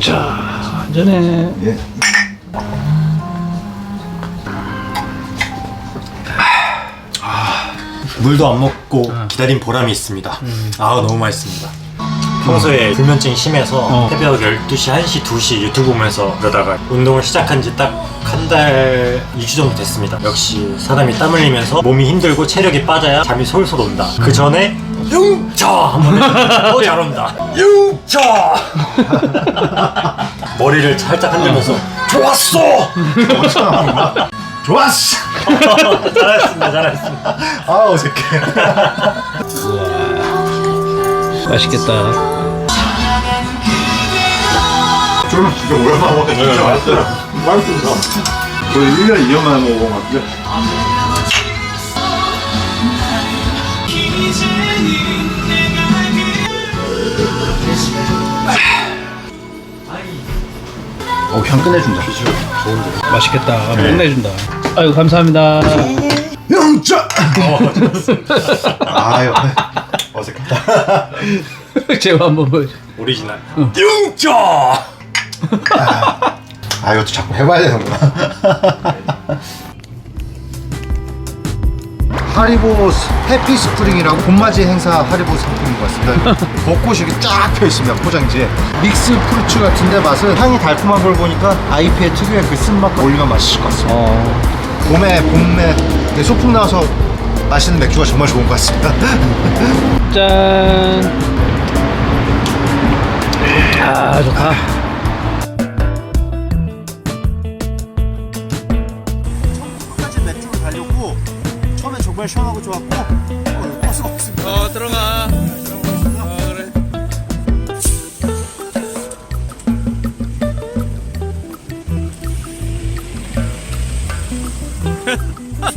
자, 완전해. 예. 물도 안 먹고 기다린 보람이 있습니다. 아 너무 맛있습니다. 평소에 불면증이 심해서 어. 새벽 12시, 1시, 2시 유튜브 보면서 그러다가 운동을 시작한 지 딱 한 달, 2주 정도 됐습니다. 역시 사람이 땀 흘리면서 몸이 힘들고 체력이 빠져야 잠이 솔솔 온다. 그 전에 융차 한번 해주면 어, 잘 온다. 융차 머리를 살짝 흔들면서 좋았어! 좋았어. 잘했습니다, 잘했습니다. 아 어색해. 맛있겠다. 저는 진짜 오랜만에 먹었는데 진짜 맛있어요. 맛있습니다. 거의 1년 2년 만에 먹은 것 같은데. 어, 향 끝내준다. 맛있겠다. 끝내준다. 아유, 감사합니다. 영자! 아유, 어색하다. 제가 한번 보여줘. 오리지널. 융차! 아, 이것도 자꾸 해봐야 되는구나. 하리보 해피 스프링이라고 봄맞이 행사 하리보 상품인 것 같습니다. 벚꽃이 이렇게 쫙 펴 있습니다 포장지에. 믹스 프루츠 같은데 맛은 향이 달콤한 걸 보니까 아이피의 특유의 그 쓴맛과 올리면 맛있을 것 같습니다. 어. 봄에 봄에 소풍 나와서 마시는 맥주가 정말 좋은 것 같습니다. 짠. 아, 좋다. 정말 시원하고 좋았고 어, 버스가 없습니다. 어 들어가. 어,